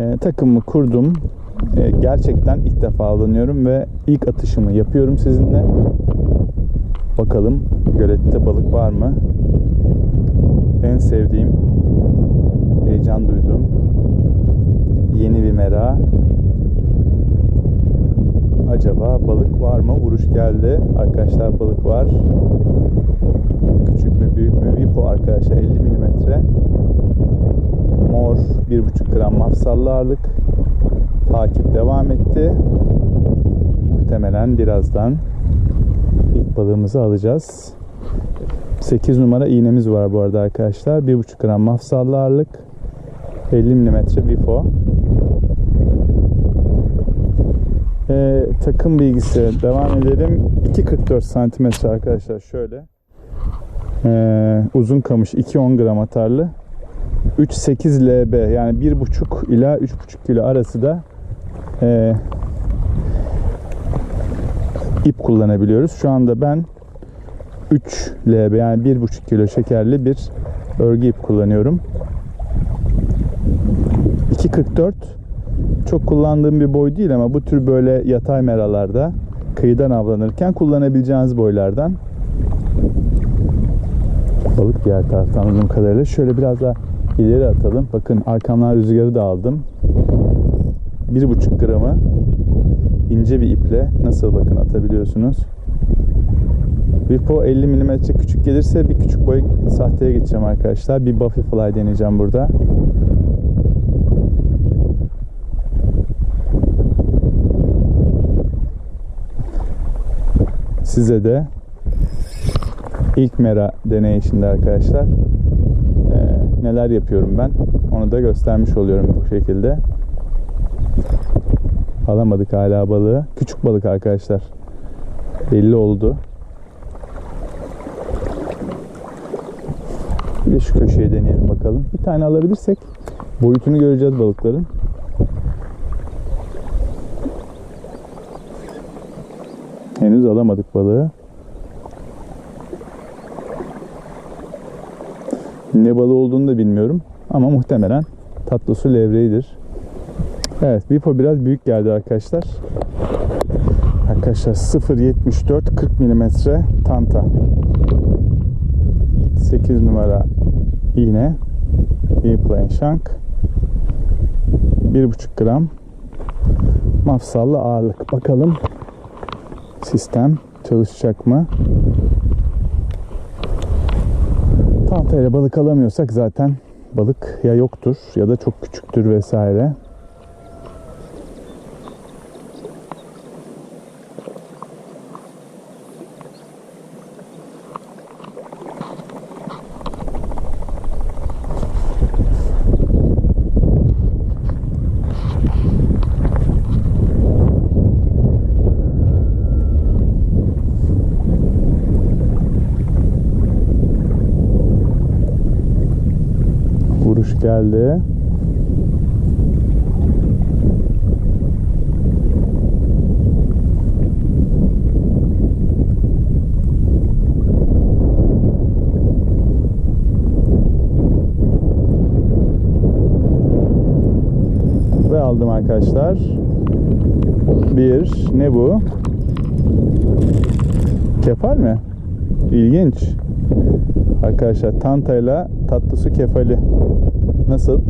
E, takımımı kurdum. E, gerçekten ilk defa avlanıyorum ve ilk atışımı yapıyorum sizinle. Bakalım gölette balık var mı? En sevdiğim, heyecan duyduğum yeni bir mera. Acaba balık var mı? Vuruş geldi. Arkadaşlar balık var. Küçük mü büyük mü? Vipo arkadaşlar 50 milimetre. Mor 1,5 gram mafsallı ağırlık. Takip devam etti. Muhtemelen birazdan ilk balığımızı alacağız. 8 numara iğnemiz var bu arada arkadaşlar. 1,5 gram mafsallı ağırlık. 50 milimetre Vipo. Ee, takım bilgisi devam edelim. 2.44 santimetre arkadaşlar şöyle. Ee, uzun kamış 2.10 gram atarlı. 3.8 lb yani 1.5 ila 3.5 kilo arası da ee, ip kullanabiliyoruz. Şu anda ben 3 lb yani 1.5 kilo şekerli bir örgü ip kullanıyorum. 2.44 çok kullandığım bir boy değil ama bu tür böyle yatay meralarda kıyıdan avlanırken kullanabileceğiniz boylardan. Balık diğer taraftan anladığım kadarıyla. Şöyle biraz daha ileri atalım. Bakın arkamdan rüzgarı da aldım. 1,5 gramı ince bir iple nasıl bakın atabiliyorsunuz. Vipo 50 mm küçük gelirse bir küçük boy sahteye geçeceğim arkadaşlar. Bir Buffy Fly deneyeceğim burada. size de ilk mera deneyişinde arkadaşlar ee, neler yapıyorum ben? Onu da göstermiş oluyorum bu şekilde. Alamadık hala balığı. Küçük balık arkadaşlar. Belli oldu. Bir de şu köşeye deneyelim bakalım. Bir tane alabilirsek boyutunu göreceğiz balıkların. Henüz alamadık balığı. Ne balığı olduğunu da bilmiyorum. Ama muhtemelen tatlı su levreğidir. Evet Vipo biraz büyük geldi arkadaşlar. Arkadaşlar 0.74 40 mm tanta. 8 numara iğne. E-Plane Shank. 1.5 gram mafsallı ağırlık. Bakalım sistem çalışacak mı? Tahtayla balık alamıyorsak zaten balık ya yoktur ya da çok küçüktür vesaire. Vuruş geldi. Ve aldım arkadaşlar. Bir, ne bu? Kefal mi? İlginç. Arkadaşlar tantayla tatlı su kefali. Nasıl?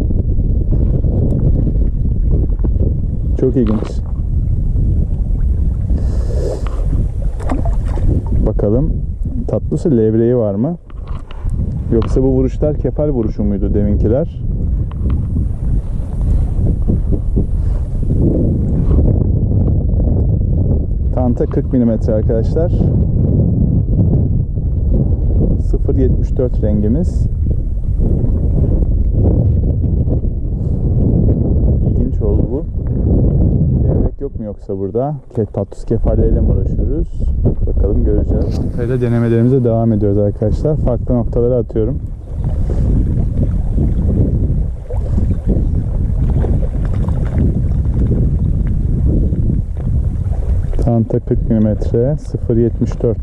Çok ilginç. Bakalım tatlı su levreği var mı? Yoksa bu vuruşlar kefal vuruşu muydu deminkiler? Tanta 40 mm arkadaşlar. 0.74 rengimiz. İlginç oldu bu. Levrek yok mu yoksa burada? Tatus kefalleriyle mi uğraşıyoruz? Bakalım göreceğiz. Antalya'da denemelerimize devam ediyoruz arkadaşlar. Farklı noktalara atıyorum. Tanta 40 mm 0.74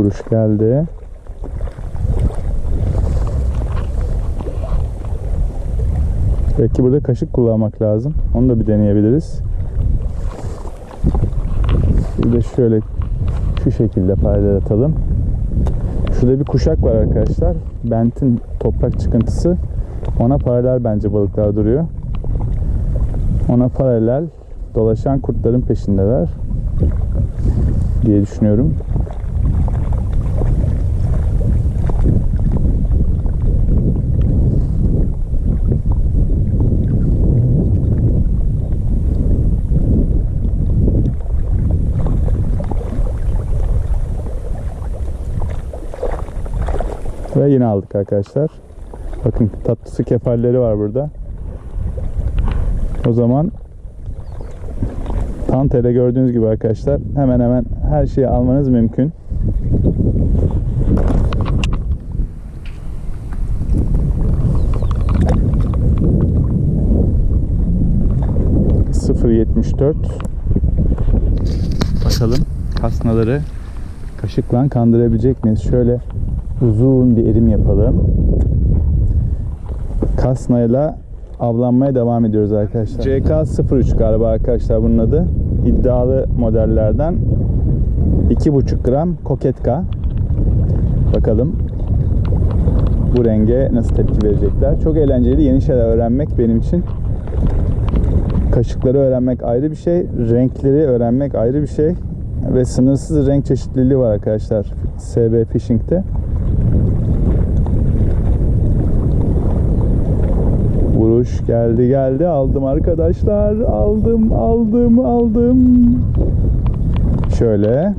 Vuruş geldi. Belki burada kaşık kullanmak lazım. Onu da bir deneyebiliriz. Bir de şöyle şu şekilde paralel atalım. Şurada bir kuşak var arkadaşlar. Bentin toprak çıkıntısı. Ona paralel bence balıklar duruyor. Ona paralel dolaşan kurtların peşindeler diye düşünüyorum. Ve yine aldık arkadaşlar. Bakın tatlı su kefalleri var burada. O zaman Tantel'e gördüğünüz gibi arkadaşlar hemen hemen her şeyi almanız mümkün. .074 Bakalım kasnaları kaşıkla kandırabilecek miyiz? Şöyle uzun bir erim yapalım. Kasnayla avlanmaya devam ediyoruz arkadaşlar. CK03 galiba arkadaşlar bunun adı. İddialı modellerden 2,5 gram koketka. Bakalım bu renge nasıl tepki verecekler. Çok eğlenceli yeni şeyler öğrenmek benim için. Kaşıkları öğrenmek ayrı bir şey, renkleri öğrenmek ayrı bir şey ve sınırsız renk çeşitliliği var arkadaşlar SB Fishing'te. Vuruş geldi geldi. Aldım arkadaşlar. Aldım aldım aldım. Şöyle.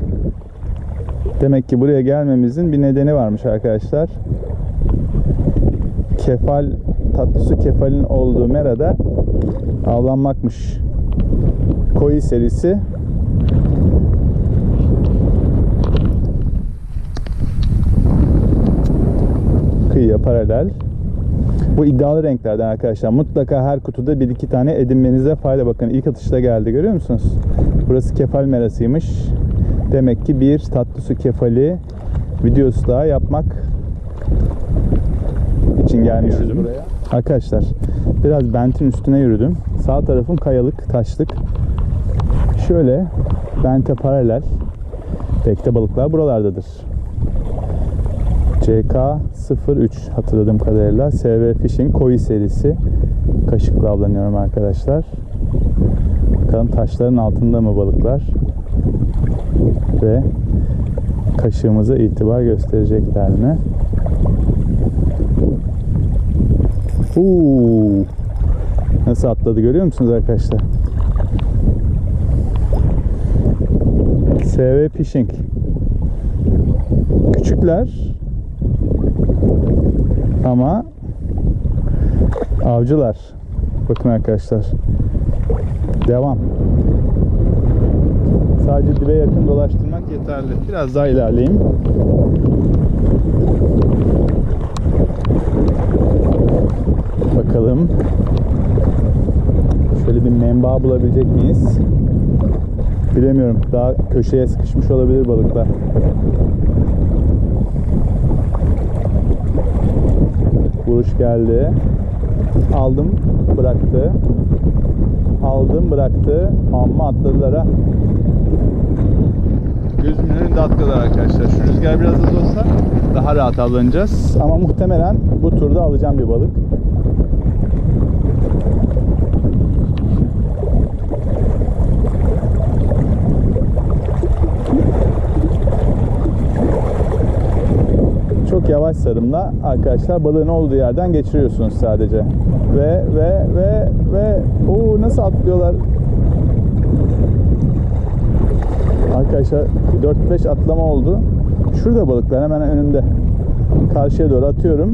Demek ki buraya gelmemizin bir nedeni varmış arkadaşlar. Kefal tatlısu kefalin olduğu merada avlanmakmış. Koyu serisi. Kıyıya paralel bu iddialı renklerden arkadaşlar. Mutlaka her kutuda bir iki tane edinmenize fayda. Bakın ilk atışta geldi görüyor musunuz? Burası kefal merasıymış. Demek ki bir tatlı su kefali videosu daha yapmak için gelmişiz buraya. Arkadaşlar biraz bentin üstüne yürüdüm. Sağ tarafım kayalık, taşlık. Şöyle bente paralel. Belki de balıklar buralardadır. CK03 hatırladığım kadarıyla SV Fishing koyu serisi kaşıkla avlanıyorum arkadaşlar. Bakalım taşların altında mı balıklar ve kaşığımıza itibar gösterecekler mi? Uuu, nasıl atladı görüyor musunuz arkadaşlar? SV Fishing küçükler ama avcılar. Bakın arkadaşlar. Devam. Sadece dibe yakın dolaştırmak yeterli. Biraz daha ilerleyeyim. Bakalım. Şöyle bir menba bulabilecek miyiz? Bilemiyorum. Daha köşeye sıkışmış olabilir balıklar. Vuruş geldi. Aldım, bıraktı. Aldım, bıraktı. Amma atladılar ha. Gözümün önünde atladılar arkadaşlar. Şu rüzgar biraz az olsa daha rahat avlanacağız. Ama muhtemelen bu turda alacağım bir balık. Çok yavaş sarımla arkadaşlar balığın olduğu yerden geçiriyorsunuz sadece. Ve ve ve ve o nasıl atlıyorlar? Arkadaşlar 4-5 atlama oldu. Şurada balıklar hemen önümde. Karşıya doğru atıyorum.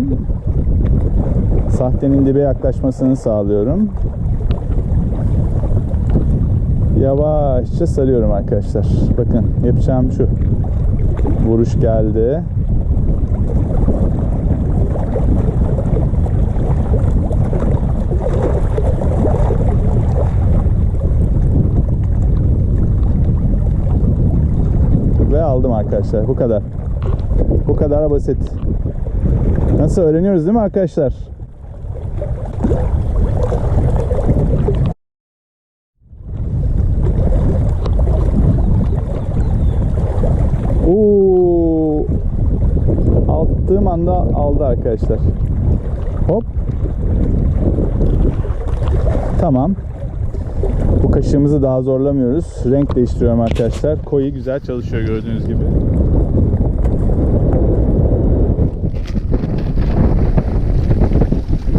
Sahtenin dibe yaklaşmasını sağlıyorum. Yavaşça sarıyorum arkadaşlar. Bakın yapacağım şu. Vuruş geldi. Ve aldım arkadaşlar. Bu kadar. Bu kadar basit. Nasıl öğreniyoruz değil mi arkadaşlar? Oo. Attığım anda aldı arkadaşlar. Hop. Tamam. Bu kaşığımızı daha zorlamıyoruz. Renk değiştiriyorum arkadaşlar. Koyu güzel çalışıyor gördüğünüz gibi.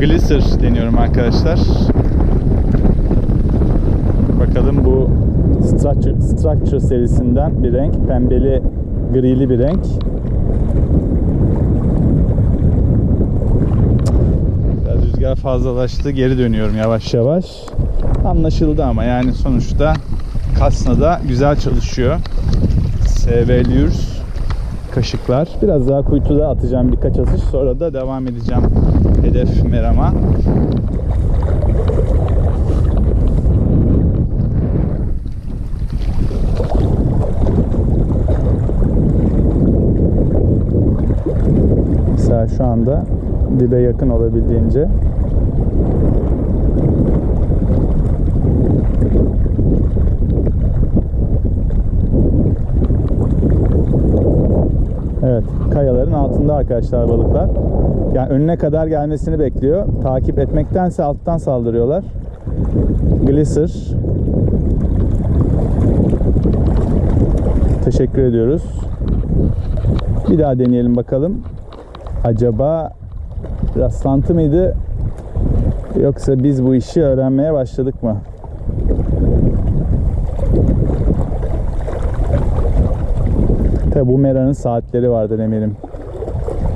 Glisser deniyorum arkadaşlar. Bakalım bu Structure, Structure serisinden bir renk. Pembeli, grili bir renk. Rüzgar fazlalaştı. Geri dönüyorum yavaş yavaş. Anlaşıldı ama yani sonuçta Kasna'da güzel çalışıyor. SV Lures kaşıklar. Biraz daha kuytuda atacağım birkaç atış. Sonra da devam edeceğim hedef merama. Mesela şu anda dibe yakın olabildiğince Evet, kayaların altında arkadaşlar balıklar. Yani önüne kadar gelmesini bekliyor. Takip etmektense alttan saldırıyorlar. Glisser. Teşekkür ediyoruz. Bir daha deneyelim bakalım. Acaba rastlantı mıydı? Yoksa biz bu işi öğrenmeye başladık mı? Tabi bu meranın saatleri vardır eminim.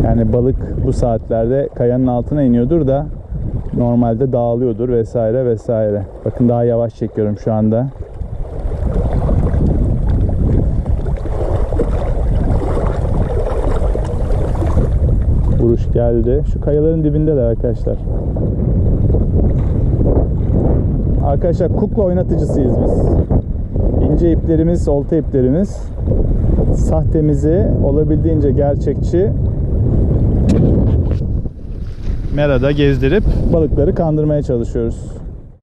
Yani balık bu saatlerde kayanın altına iniyordur da normalde dağılıyordur vesaire vesaire. Bakın daha yavaş çekiyorum şu anda. Vuruş geldi. Şu kayaların dibindeler arkadaşlar. Arkadaşlar kukla oynatıcısıyız biz. İnce iplerimiz, olta iplerimiz. Sahtemizi olabildiğince gerçekçi merada gezdirip balıkları kandırmaya çalışıyoruz.